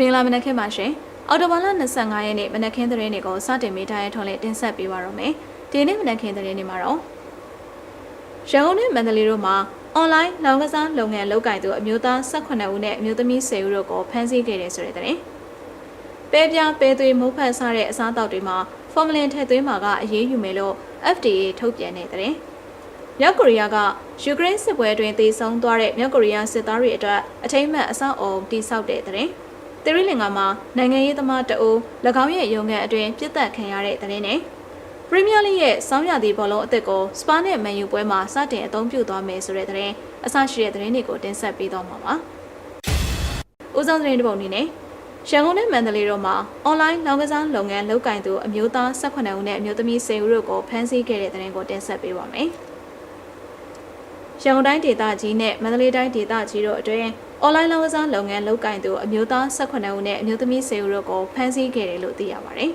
မင်္ဂလာမနက်ခင်းပါရှင်အော်တိုဘာလ25ရက်နေ့မနက်ခင်းသတင်းတွေကိုစတင်မိထားရထုံးလေးတင်ဆက်ပေးပါရမယ်ဒီနေ့မနက်ခင်းသတင်းတွေမှာတော့ရန်ကုန်နဲ့မန္တလေးတို့မှာအွန်လိုင်းလောင်ကစားလုပ်ငန်းလုပ်ကိုင်သူအမျိုးသား18ဦးနဲ့အမျိုးသမီး10ဦးတို့ကိုဖမ်းဆီးခဲ့တယ်ဆိုတဲ့သတင်းပဲပြပဲသွေးမိုးဖတ်စားတဲ့အစားအသောက်တွေမှာဖော်မလင်ထည့်သွင်းမှာကအရေးယူမယ်လို့ FDA ထုတ်ပြန်တဲ့သတင်းမြောက်ကိုရီးယားကယူကရိန်းစစ်ပွဲအတွင်းတည်ဆုံသွားတဲ့မြောက်ကိုရီးယားစစ်သားတွေအတွက်အထိမ့်မှန်အဆောက်အအုံတည်ဆောက်တဲ့သတင်း။ သီရိလင်္ကာမှာနိုင်ငံရေးသမားတအူ၎င်းရဲ့ရုံးခန်းအတွင်းပြစ်တက်ခံရတဲ့သတင်းနဲ့ပရီးမီးယားလိရဲ့စောင်းရသည့်ဘောလုံးအသစ်ကိုစပါနဲ့မန်ယူပွဲမှာစတင်အသုံးပြုသွားမယ်ဆိုတဲ့သတင်းအဆရှိတဲ့သတင်းတွေကိုတင်ဆက်ပေးသွားမှာပါ။ဦးဆောင်သတင်းတစ်ပုဒ်အနေနဲ့ရန်ကုန်နဲ့မန္တလေးတို့မှာအွန်လိုင်းလောင်ကစားလုပ်ငန်းလုပ်ကင်သူအမျိုးသား18ဦးနဲ့အမျိုးသမီး10ဦးတို့ကိုဖမ်းဆီးခဲ့တဲ့သတင်းကိုတင်ဆက်ပေးပါမယ်။ရန်ကုန်တိုင်းဒေသကြီးနဲ့မန္တလေးတိုင်းဒေသကြီးတို့အတွင်း အွန်လိုင်းလောင်းကစားလုပ်ငန်းလုပ်ကိုင်သူအမျိုးသား18ဦးနဲ့အမျိုးသမီး10ဦးတို့ကိုဖမ်းဆီးခဲ့တယ်လို့သိရပါတယ်။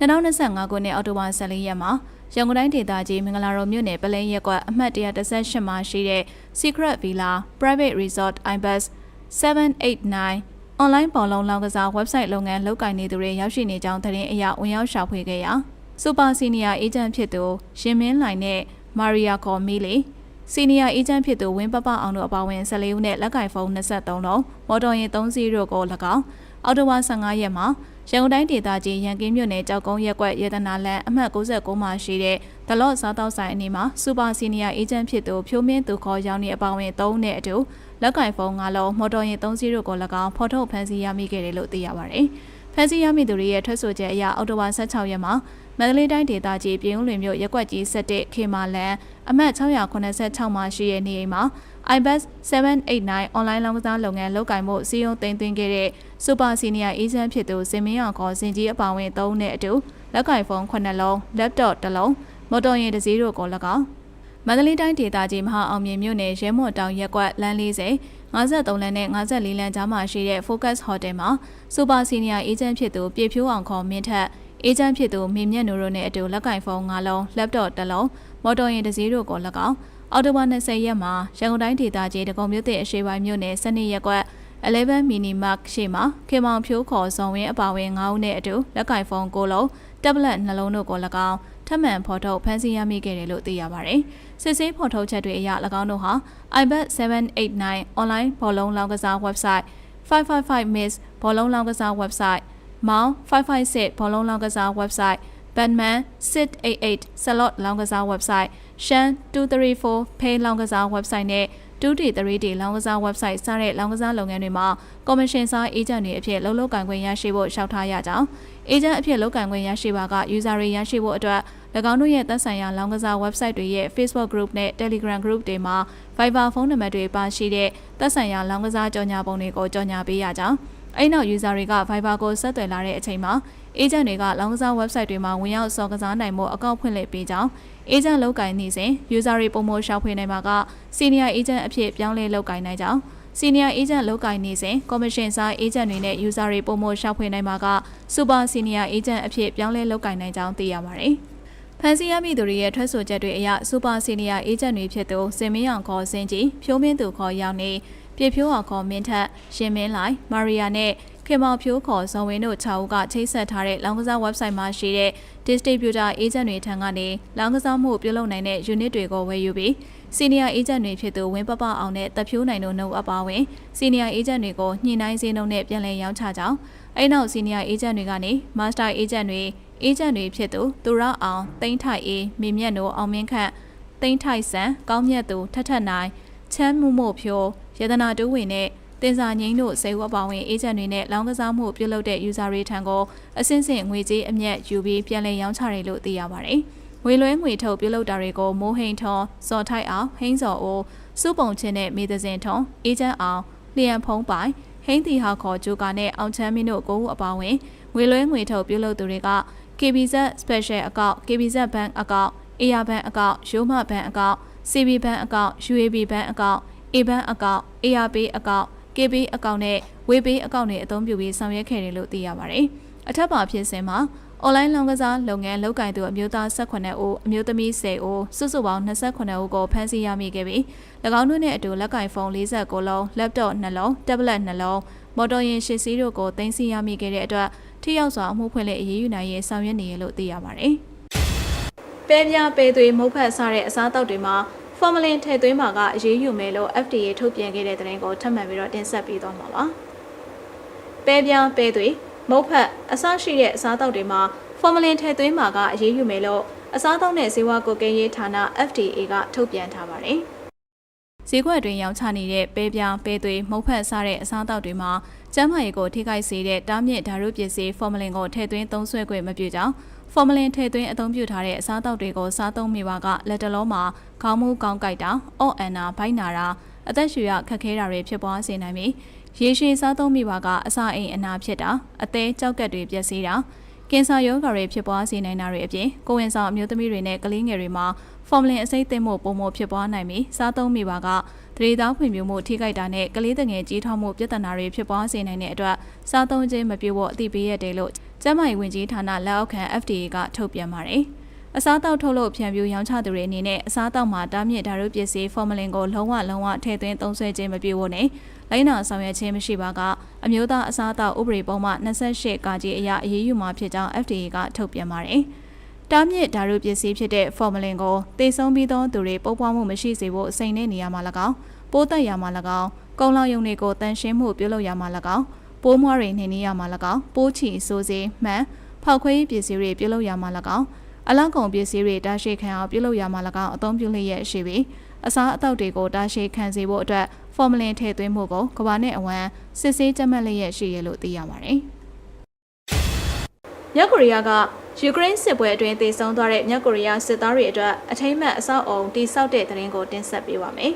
2025ခုနှစ်အောက်တိုဘာ14ရက်မှာရန်ကုန်တိုင်းဒေသကြီးမင်္ဂလာတော်မြို့နယ်ပလဲရက်ကွက်အမှတ်138မှာရှိတဲ့ Secret Villa Private Resort Ibis 789 online ပေါ်လုံးလောင်းကစား website လုပ်ငန်းလုပ်ကိုင်နေသူတွေရောက်ရှိနေကြောင်းသတင်းအရဝင်ရောက်ရှာဖွေခဲ့ရာ Super Senior Agent ဖြစ်သူရှင်မင်းလိုင်နဲ့ Maria Cormili စီနီယာအေဂျင့်ဖြစ်သူဝင်းပပအောင်တို့အပါအဝင်14ဦးနဲ့လက်ကင်ဖုန်း23လုံးမော်တော်ယာဉ်3စီးတို့ကို၎င်းအော်တိုဝါ15ရက်မှာရန်ကုန်တိုင်းဒေသကြီးရန်ကင်းမြို့နယ်ကြောက်ကုန်းရက်ကွက်ရတနာလန်အမှတ်69မှာရှိတဲ့ဒလော့စားတောက်ဆိုင်အနီးမှာစူပါစီနီယာအေဂျင့်ဖြစ်သူဖြိုးမင်းသူခေါ်ရောင်းနေအပါအဝင်3ဦးနဲ့အတူလက်ကင်ဖုန်း5လုံးမော်တော်ယာဉ်3စီးတို့ကို၎င်းဖော်ထုတ်ဖမ်းဆီးရမိခဲ့တယ်လို့သိရပါတယ်။ဖမ်းဆီးရမိသူတွေရဲ့ထွက်ဆိုချက်အရအော်တိုဝါ16ရက်မှာ မန္တလေးတိုင်းဒေသကြီးပြည်ဦးလွင်မြို့ရက်ကွက်ကြီး17ခေမာလန်အမှတ်686မှာရှိတဲ့နေအိမ်မှာ iBus 789 online လောင်းကစားလုပ်ငန်းလုပ်ကိုင်မှုစီယုံတင်သွင်းခဲ့တဲ့ Super Senior Agent ဖြစ်သူစင်မင်းအောင်ခေါ်စင်ကြီးအပါဝင်3နဲ့အတူလက်ကင်ဖုန်း9လုံး laptop 1လုံးမော်တော်ယာဉ်တစ်စီးတို့ကို၎င်းမန္တလေးတိုင်းဒေသကြီးမဟာအောင်မြင်မြို့နယ်ရဲမော်တောင်ရက်ကွက်လမ်း40 53လမ်းနဲ့54လမ်းကြားမှာရှိတဲ့ Focus Hotel မှာ Super Senior Agent ဖြစ်သူပြေဖြိုးအောင်ခေါ်မင်းထက် အေဂျင့်ဖြစ်သူမေမြတ်နူတို့နဲ့အတူလက်ကင်ဖုန်း၅လုံး laptop တစ်လုံးမော်တော်ယာဉ်တစ်စီးတို့ကို၎င်းအော်တိုဘာ20ရက်မှာရန်ကုန်တိုင်းဒေသကြီးတကုံမြို့သစ်အရှိပိုင်းမြို့နယ်စနေရက်ကွက်11 mini mark ရှေ့မှာခေမောင်ဖြိုးခေါ်ဇော်ဝင်းအပါဝင်9ဦးနဲ့အတူလက်ကင်ဖုန်း9လုံး tablet နှလုံးတို့ကို၎င်းထပ်မံဖော်ထုတ်ဖမ်းဆီးရမိခဲ့တယ်လို့သိရပါတယ်။စစ်ဆေးဖော်ထုတ်ချက်တွေအရ၎င်းတို့ဟာ iBet 789 online ဘောလုံးလောင်းကစား website 555 miss ဘောလုံးလောင်းကစား website မောင်556ဘောလုံးလောင်းကစား website Batman 688 slot လောင်းကစား website Shan 234 Pay လောင်းကစား website နဲ့ 2D 3D လောင်းကစား website စတဲ့လောင်းကစားလုပ်ငန်းတွေမှာကော်မရှင်စားအေဂျင့်တွေအဖြစ်လှုပ်လှုပ်ကန်ခွင့်ရရှိဖို့ရှောက်ထားရကြောင်းအေဂျင့်အဖြစ်လုပ်ကန်ခွင့်ရရှိပါက user တွေရရှိဖို့အတွက်၎င်းတို့ရဲ့သက်ဆိုင်ရာလောင်းကစား website တွေရဲ့ Facebook group နဲ့ Telegram group တွေမှာ Viber ဖုန်းနံပါတ်တွေပါရှိတဲ့သက်ဆိုင်ရာလောင်းကစားကြော်ညာပုံတွေကိုကြော်ညာပေးရကြောင်း အဲ့နောက် user တွေက Viber ကိုဆက်သွယ်လာတဲ့အချိန်မှာ agent တွေကလောင်းကစား website တွေမှာဝင်ရောက်စော်ကစားနိုင်မှုအကောင့်ဖွင့်လှစ်ပေးကြောင်း agent လောက်ကင်နေစဉ် user တွေပုံမရှာဖွေနိုင်မှာက senior agent အဖြစ်ပြောင်းလဲလောက်ကင်နိုင်ကြောင်း senior agent လောက်ကင်နေစဉ် commission စား agent တွေနဲ့ user တွေပုံမရှာဖွေနိုင်မှာက super senior agent အဖြစ်ပြောင်းလဲလောက်ကင်နိုင်ကြောင်းသိရပါတယ်။ဖန်စီရမိသူတွေရဲ့ထွက်ဆိုချက်တွေအရစူပါစီနီယာအေဂျင့်တွေဖြစ်သူစင်မင်းအောင်ခေါ်စင်ကြီးဖြိုးမင်းသူခေါ်ရောက်နေ ပြဖြိုးအောင်ခေါ်မင်းထက်ရှင်မင်းလိုက်မာရီယာနဲ့ခင်မောင်ဖြိုးခေါ်ဇော်ဝင်းတို့6ဦးကချိတ်ဆက်ထားတဲ့လောင်းကစား website မှာရှိတဲ့ distributor agent တွေထံကနေလောင်းကစားမှုပြုလုပ်နိုင်တဲ့ unit တွေကိုဝယ်ယူပြီး senior agent တွေဖြစ်သူဝင်းပပအောင်နဲ့တပ်ဖြိုးနိုင်တို့နှုတ်အပါဝင် senior agent တွေကိုညှိနှိုင်းစည်းနှုန်းနဲ့ပြန်လည်ရောင်းချကြောင်းအဲ့နောက် senior agent တွေကနေ master agent တွေ agent တွေဖြစ်သူသူရအောင်တိမ့်ထိုက်အေးမြင်မြတ်တို့အောင်မင်းခန့်တိမ့်ထိုက်ဆန်ကောင်းမြတ်သူထထနိုင် ချမ်းမှုမို့ဖြိုးရတနာတူးဝင်နဲ့တင်စာငိမ့်တို့စေဝပောင်ဝင်အေဂျင့်တွေနဲ့လောင်းကစားမှုပြုလုပ်တဲ့ user တွေထံကိုအစင်းစင်ငွေကြေးအမြတ်ယူပြီးပြန်လည်ရောင်းချတယ်လို့သိရပါတယ်။ငွေလွှဲငွေထုတ်ပြုလုပ်တာတွေကိုမိုးဟိန်ထွန်စော်ထိုက်အောင်ဟိန်းစော်အိုးစုပုံချင်းနဲ့မေသစင်ထွန်အေဂျင့်အောင်လျံဖုံးပိုင်ဟိန်းတီဟာခေါ်ဂျိုကာနဲ့အောင်ချမ်းမင်းတို့ကိုဦးအပါဝင်ငွေလွှဲငွေထုတ်ပြုလုပ်သူတွေက KBZ Special အကောင့် KBZ Bank အကောင့် AR Bank အကောင့်ရိုးမဘဏ်အကောင့် CB Bank အကောင့် UAB Bank အကောင့် A Bank အကောင့် ARB အကောင့် KB အကောင့်နဲ့ WePay အကောင့်တွေအသုံးပြုပြီးဆောင်ရွက်ခဲ့တယ်လို့သိရပါတယ်။အထက်ပါဖြစ်စဉ်မှာ online လောင်းကစားလုပ်ငန်းလုပ်ကိုင်သူအမျိုးသား18ဦးအမျိုးသမီး10ဦးစုစုပေါင်း28ဦးကိုဖမ်းဆီးရမိခဲ့ပြီး၎င်းတို့နဲ့အတူလက်ကင်ဖုန်း49လုံး laptop 2လုံး tablet 2လုံးမော်တော်ယာဉ်ရှစ်စီးတို့ကိုတင်စီရမိခဲ့တဲ့အတွက်ထိရောက်စွာအမှုဖွင့်လှစ်အရေးယူနိုင်ရေးဆောင်ရွက်နေရလို့သိရပါတယ်။ပဲပြားပဲသွေးမုတ်ဖက်စားတဲ့အစားအသောက်တွေမှာ ဖော်မလင်ထည့်သွင်းမှာကအရေးယူမယ်လို့ FDA ထုတ်ပြန်ခဲ့တဲ့သတင်းကိုထပ်မံပြီးတော့တင်ဆက်ပေးသွားမှာပါ။ပဲပြားပဲသွေးမုတ်ဖက်အစရှိတဲ့အစားအသောက်တွေမှာဖော်မလင်ထည့်သွင်းမှာကအရေးယူမယ်လို့အစားအသောက်နဲ့ဇေဝကုတ်ကဲရေးဌာန FDA ကထုတ်ပြန်ထားပါတယ်။ဈေးကွက်တွင်ရောင်းချနေတဲ့ပဲပြားပဲသွေးမုတ်ဖက်စားတဲ့အစားအသောက်တွေမှာကျန်းမာရေးကိုထိခိုက်စေတဲ့တားမြစ်ဓာတ်ရုပ်ပစ္စည်းဖော်မလင်ကိုထည့်သွင်းသုံးစွဲခွင့်မပြုကြောင်း ဖော်မလင်ထည့်သွင်းအသုံးပြုထားတဲ့အစားအသောက်တွေကိုစားသုံးမိပါကလက်တလုံးမှာခေါင်းမူးကောင်းကိုက်တာအော့အန်နာဘိုင်းနာတာအသက်ရှူရခက်ခဲတာတွေဖြစ်ပွားစေနိုင်ပြီးရေရှည်စားသုံးမိပါကအစာအိမ်အနာဖြစ်တာအသေးကြောက်ကက်တွေပျက်စီးတာကင်ဆာရောဂါတွေဖြစ်ပွားစေနိုင်တာတွေအပြင်ကိုဝင်ဆောင်အမျိုးသမီးတွေနဲ့ကလေးငယ်တွေမှာဖော်မလင်အစိမ့်သိမ့်မှုပုံမှုဖြစ်ပွားနိုင်ပြီးစားသုံးမိပါကတရေသားဖွံ့ဖြိုးမှုထိခိုက်တာနဲ့ကလေးငယ်ကြီးထွားမှုပြဿနာတွေဖြစ်ပွားစေနိုင်တဲ့အတွက်စားသုံးခြင်းမပြုဖို့အသိပေးရတယ်လို့ ကျန်းမာရေးဝန်ကြီးဌာနလက်အောက်ခံ FDA ကထုတ်ပြန်ပါတယ်။အစားတောက်ထုတ်လို့ဖြန့်ဖြူးရောင်းချသူတွေအနေနဲ့အစားတောက်မှာတားမြစ်ဓာတ်ရုပ်ပစ္စည်းဖော်မလင်ကိုလုံးဝလုံးဝထည့်သွင်းသုံးစွဲခြင်းမပြုဖို့နဲ့လိုင်းနာဆောင်ရွက်ခြင်းမရှိပါကအမျိုးသားအစားတောက်ဥပဒေပုံမှ28ကာကြီးအရအရေးယူမှာဖြစ်ကြောင်း FDA ကထုတ်ပြန်ပါတယ်။တားမြစ်ဓာတ်ရုပ်ပစ္စည်းဖြစ်တဲ့ဖော်မလင်ကိုတေဆုံးပြီးသောသူတွေပုတ်ပွားမှုမရှိစေဖို့အစိမ့်တဲ့နေရာမှာ၎င်းပိုးသက်ရမှာ၎င်းကုံလောင်ယုံတွေကိုတန်ရှင်းမှုပြုလုပ်ရမှာ၎င်း ပိုးမွှားတွေနှိမ်နင်းရမှာ၎င်းပိုးချီဆိုးစေမှန်ဖောက်ခွဲရေးပစ္စည်းတွေပြုလုပ်ရမှာ၎င်းအလောက်ကုန်ပစ္စည်းတွေတာရှိခံအောင်ပြုလုပ်ရမှာ၎င်းအသုံးပြုလျက်ရှိပြီးအစားအသောက်တွေကိုတာရှိခံစေဖို့အတွက်ဖော်မလင်ထည့်သွင်းမှုကိုကဘာနဲ့အဝမ်းစစ်ဆေးကြက်မှတ်လျက်ရှိရလို့သိရပါတယ်။မြောက်ကိုရီးယားကယူကရိန်းစစ်ပွဲအတွင်းသေဆုံးသွားတဲ့မြောက်ကိုရီးယားစစ်သားတွေအတွက်အထိမ့်မှတ်အဆောက်အုံတိစောက်တဲ့သတင်းကိုတင်ဆက်ပေးပါမယ်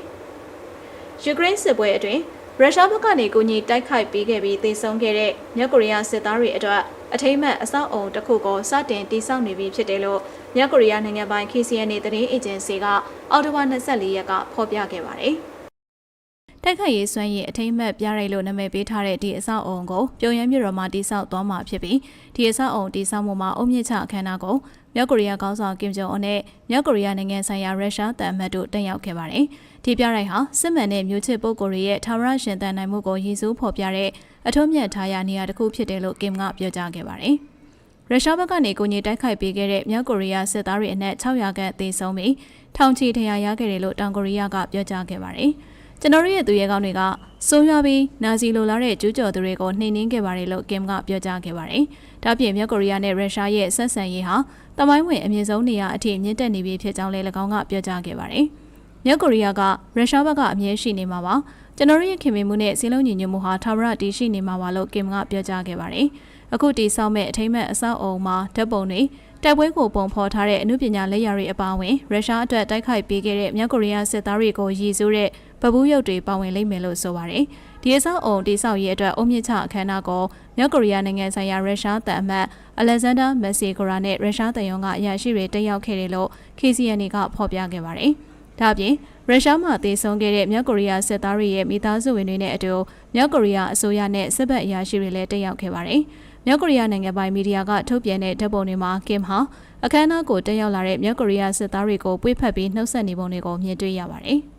။ယူကရိန်းစစ်ပွဲအတွင်း ရုရှားဘက်ကနေကူညီတိုက်ခိုက်ပေးခဲ့ပြီးသေဆုံးခဲ့တဲ့မြောက်ကိုရီးယားစစ်သားတွေအတွက်အထိမ့်မှတ်အဆောက်အုံတစ်ခုကိုစတင်တည်ဆောက်နေပြီဖြစ်တယ်လို့မြောက်ကိုရီးယားနိုင်ငံပိုင် KCNA သတင်းအေဂျင်စီကအော်တိုဘာ24ရက်ကဖော်ပြခဲ့ပါတယ်။တိုက်ခိုက်ရေးစွမ်းရည်အထိမ့်မှတ်ပြရိုက်လို့နာမည်ပေးထားတဲ့ဒီအဆောက်အုံကိုပြုံရမ်းမြို့တော်မှာတည်ဆောက်သွားမှာဖြစ်ပြီးဒီအဆောက်အုံတည်ဆောက်မှုမှာအုံမြင့်ချအခမ်းအနားကို မြောက်ကိုရီးယားခေါင်းဆောင်ကင်ဂျုံအွန်နဲ့မြောက်ကိုရီးယားနိုင်ငံဆိုင်ရာရုရှားတန်အမတ်တို့တက်ရောက်ခဲ့ပါတယ်။ဒီပြရိုက်ဟာစစ်မှန်တဲ့မျိုးချစ်ပုဂ္ဂိုလ်တွေရဲ့ထာဝရရှင်သန်နိုင်မှုကိုရည်စူးဖော်ပြတဲ့အထုံးမြတ်ထားရနေရာတစ်ခုဖြစ်တယ်လို့ကင်ကပြောကြားခဲ့ပါတယ်။ရုရှားဘက်ကနေကိုကြီးတိုက်ခိုက်ပေးခဲ့တဲ့မြောက်ကိုရီးယားစစ်သားတွေအနက်600ခန့်သေဆုံးပြီးထောင်ချီထရာရခဲ့တယ်လို့တောင်ကိုရီးယားကပြောကြားခဲ့ပါတယ်။ကျွန်တော်တို့ရဲ့သူရဲကောင်းတွေကဆိုးရွားပြီးနာဇီလိုလာတဲ့ကျူးကျော်သူတွေကိုနှိမ်နင်းခဲ့ပါတယ်လို့ကင်ကပြောကြားခဲ့ပါတယ်။ဒါ့ပြင်မြောက်ကိုရီးယားနဲ့ရုရှားရဲ့ဆက်ဆံရေးဟာ တမိုင်းဝင်အမြင့်ဆုံးနေရာအထိမြင့်တက်နေပြီဖြစ်ကြောင်းလည်း၎င်းကပြောကြားခဲ့ပါတယ်။မြောက်ကိုရီးယားကရုရှားဘက်ကအမြဲရှိနေမှာပါ။ကျွန်တော်တို့ရဲ့ခင်မင်မှုနဲ့စီလုံးညီညွတ်မှုဟာထာဝရတည်ရှိနေမှာပါလို့ကင်ကပြောကြားခဲ့ပါတယ်။အခုတည်ဆောက်မဲ့အထိမ့်မဲ့အဆောက်အုံမှာဓာတ်ပုံတွေတိုက်ပွဲကိုပုံဖော်ထားတဲ့အမှုပညာလက်ရာတွေအပါအဝင်ရုရှားအတွက်တိုက်ခိုက်ပေးခဲ့တဲ့မြောက်ကိုရီးယားစစ်သားတွေကိုရည်စူးတဲ့ ပပူးရုပ်တွေပါဝင်လိမ့်မယ်လို့ဆိုပါတယ်။ဒီအဆောက်အုံတိဆောက်ရေးအတွက်အုံမြင့်ချအခမ်းအနားကိုမြောက်ကိုရီးယားနိုင်ငံဆိုင်ရာရုရှားတန်အမတ်အလက်ဇန်ဒါမက်ဆီဂိုရာနဲ့ရုရှားတန်ယုံကအရာရှိတွေတက်ရောက်ခဲ့တယ်လို့ KCNA ကဖော်ပြခဲ့ပါတယ်။ဒါ့အပြင်ရုရှားမှတည်ဆုံခဲ့တဲ့မြောက်ကိုရီးယားစစ်သားတွေရဲ့မိသားစုဝင်တွေနဲ့အတူမြောက်ကိုရီးယားအစိုးရနဲ့စစ်ဘက်အရာရှိတွေလည်းတက်ရောက်ခဲ့ပါတယ်။မြောက်ကိုရီးယားနိုင်ငံပိုင်မီဒီယာကထုတ်ပြန်တဲ့ဓာတ်ပုံတွေမှာကင်ဟာအခမ်းအနားကိုတက်ရောက်လာတဲ့မြောက်ကိုရီးယားစစ်သားတွေကိုပွေ့ဖက်ပြီးနှုတ်ဆက်နေပုံတွေကိုမြင်တွေ့ရပါတယ်။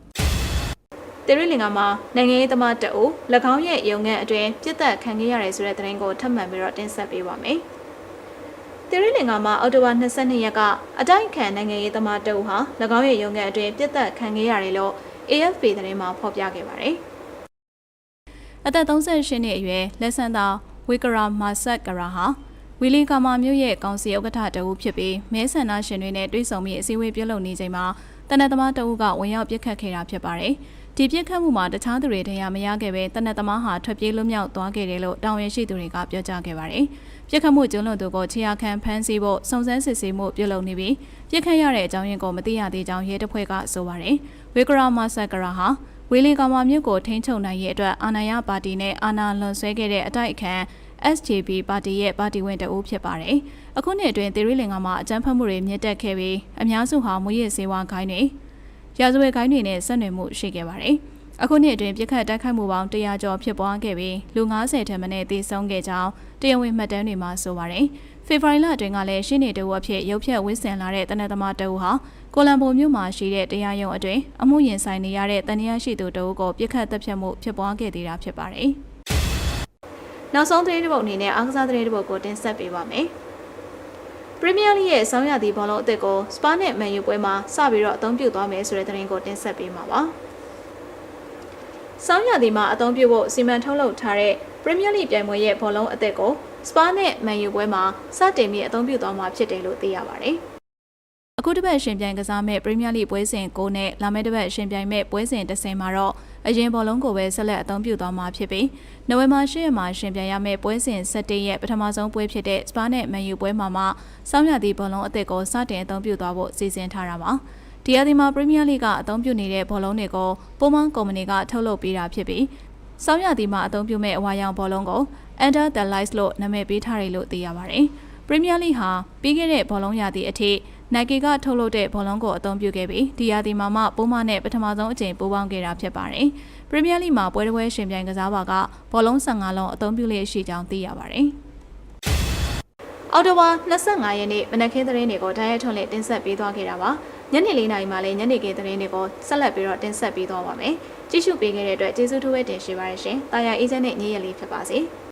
တေရီလင်ကမှာနိုင်ငံရေးသမားတအုပ်၎င်းရဲ့ရုံငန်းအတွင်းပြစ်သက်ခံခဲ့ရတယ်ဆိုတဲ့သတင်းကိုထပ်မံပြီးတော့တင်ဆက်ပေးပါမယ်။တေရီလင်ကမှာအော်တိုဘာ22ရက်ကအတိုက်ခံနိုင်ငံရေးသမားတအုပ်ဟာ၎င်းရဲ့ရုံငန်းအတွင်းပြစ်သက်ခံခဲ့ရတယ်လို့ AFP သတင်းမှာဖော်ပြခဲ့ပါတယ်။အသက်38နှစ်အရွယ်လက်ဆန်သာဝီကရာမာဆက်ကရာဟာဝီလီကာမာမြို့ရဲ့ကောင်စီဥက္ကဋ္ဌတအုပ်ဖြစ်ပြီးမဲဆန္ဒရှင်တွေနဲ့တွေ့ဆုံပြီးအစည်းအဝေးပြုလုပ်နေချိန်မှာတနက်သမားတအုပ်ကဝင်ရောက်ပြစ်ခတ်ခဲ့တာဖြစ်ပါတယ်။ ဒီပြစ်ခတ်မှုမှာတခြားသူတွေတရားမရခဲ့ပဲတနက်သမားဟာထွက်ပြေးလွတ်မြောက်သွားခဲ့တယ်လို့တာဝန်ရှိသူတွေကပြောကြားခဲ့ပါတယ်။ပြစ်ခတ်မှုကျုံးလွန်သူကိုခြေရာခံဖမ်းဆီးဖို့စုံစမ်းစစ်ဆေးမှုပြုလုပ်နေပြီးပြစ်ခတ်ရတဲ့အကြောင်းရင်းကိုမသိရသေးကြောင်းရဲတပ်ဖွဲ့ကဆိုပါတယ်။ဝေကရာမာဆက်ကရာဟာဝီလီကာမာမြို့ကိုထိန်းချုပ်နိုင်ရေးအတွက်အာဏာရပါတီနဲ့အာဏာလွန်ဆွဲခဲ့တဲ့အတိုက်အခံ SJB ပါတီရဲ့ပါတီဝင်တအုပ်ဖြစ်ပါတယ်။အခုနှစ်အတွင်းသေရီလင်ကမှာအကြမ်းဖက်မှုတွေမြင့်တက်ခဲ့ပြီးအများစုဟာမူရစ်စေဝါခိုင်းတွေ ရာဇဝတ်ခိုင်းတွေနဲ့ဆက်နွယ်မှုရှိခဲ့ပါတယ်။အခုနှစ်အတွင်းပြစ်ခတ်တိုက်ခိုက်မှုပေါင်း100ကျော်ဖြစ်ပွားခဲ့ပြီးလူ90ထက်မနည်းသေဆုံးခဲ့ကြောင်းတရားဝင်မှတ်တမ်းတွေမှာဆိုပါတယ်။ဖေဖော်ဝါရီလအတွင်းကလည်းရှင်းနေတူအဖြစ်ရုပ်ဖြတ်ဝစ်ဆင်လာတဲ့တနက်သမားတအူဟာကိုလံဘိုမြို့မှာရှိတဲ့တရားရုံးအတွင်းအမှုရင်ဆိုင်နေရတဲ့တန်ရာရှိသူတအူကိုပြစ်ခတ်တပ်ဖြတ်မှုဖြစ်ပွားခဲ့သေးတာဖြစ်ပါတယ်။နောက်ဆုံးသတင်းတစ်ပုဒ်အနေနဲ့အားကစားသတင်းတစ်ပုဒ်ကိုတင်ဆက်ပေးပါမယ်ပ ရီးမီးယားလိရဲ့ဆောင်းရာသီဘောလုံးအသစ်ကိုစပါနဲ့မန်ယူပွဲမှာစပြီးတော့အသုံးပြုသွားမယ်ဆိုတဲ့သတင်းကိုတင်ဆက်ပေးမှာပါဆောင်းရာသီမှာအသုံးပြုဖို့စီမံထုတ်လုပ်ထားတဲ့ပရီးမီးယားလိပြိုင်ပွဲရဲ့ဘောလုံးအသစ်ကိုစပါနဲ့မန်ယူပွဲမှာစတင်ပြီးအသုံးပြုသွားမှာဖြစ်တယ်လို့သိရပါတယ် အခုတစ်ပတ်ရှင်ပြိုင်ကစားမဲ့ပရီးမီးယားလိပွဲစဉ်9နဲ့လာမယ့်တစ်ပတ်ရှင်ပြိုင်မဲ့ပွဲစဉ်10မှာတော့အရင်ဘောလုံးကိုပဲဆက်လက်အသုံးပြုသွားမှာဖြစ်ပြီးနိုဝင်ဘာ10ရက်မှာရှင်ပြိုင်ရမယ့်ပွဲစဉ်17ရက်ပထမဆုံးပွဲဖြစ်တဲ့စပါနဲ့မန်ယူပွဲမှာမှစောင်းရသည့်ဘောလုံးအသစ်ကိုစတင်အသုံးပြုသွားဖို့စီစဉ်ထားတာပါဒီအသီမှာပရီးမီးယားလိကအသုံးပြုနေတဲ့ဘောလုံးတွေကိုပိုမန်ကုမ္ပဏီကထုတ်လုပ်ပေးတာဖြစ်ပြီးစောင်းရသည့်မှာအသုံးပြုမဲ့အဝါရောင်ဘောလုံးကို Under the Lights လို့နာမည်ပေးထားတယ်လို့သိရပါတယ်ပရီးမီးယားလိဟာပြီးခဲ့တဲ့ဘောလုံးရာသီအထိ Nike ကထုတ်လုပ်တဲ့ဘောလုံးကိုအသုံးပြုခဲ့ပြီးဒီရာသီမှာမှပိုးမနဲ့ပထမဆုံးအကြိမ်ပူးပေါင်းခဲ့တာဖြစ်ပါတယ်။ပရီးမီးယားလိမှာပွဲတစ်ပွဲရှင်ပြိုင်ကစားပါကဘောလုံး15လုံးအသုံးပြုလျက်ရှိကြောင်းသိရပါတယ်။အော်တိုဝါ25ရက်နေ့မနက်ခင်းသတင်းတွေကိုတိုက်ရိုက်ထုတ်လည်တင်ဆက်ပေးသွားခဲ့တာပါ။ညနေ၄နာရီမှလည်းညနေခင်းသတင်းတွေကိုဆက်လက်ပြီးတော့တင်ဆက်ပေးသွားပါမယ်။ကြည့်ရှုပေးခဲ့တဲ့အတွက်ကျေးဇူးထူးပဲတင်ရှိပါရရှင်။တာယာအေးချမ်းနဲ့ညီရလေးဖြစ်ပါစေ။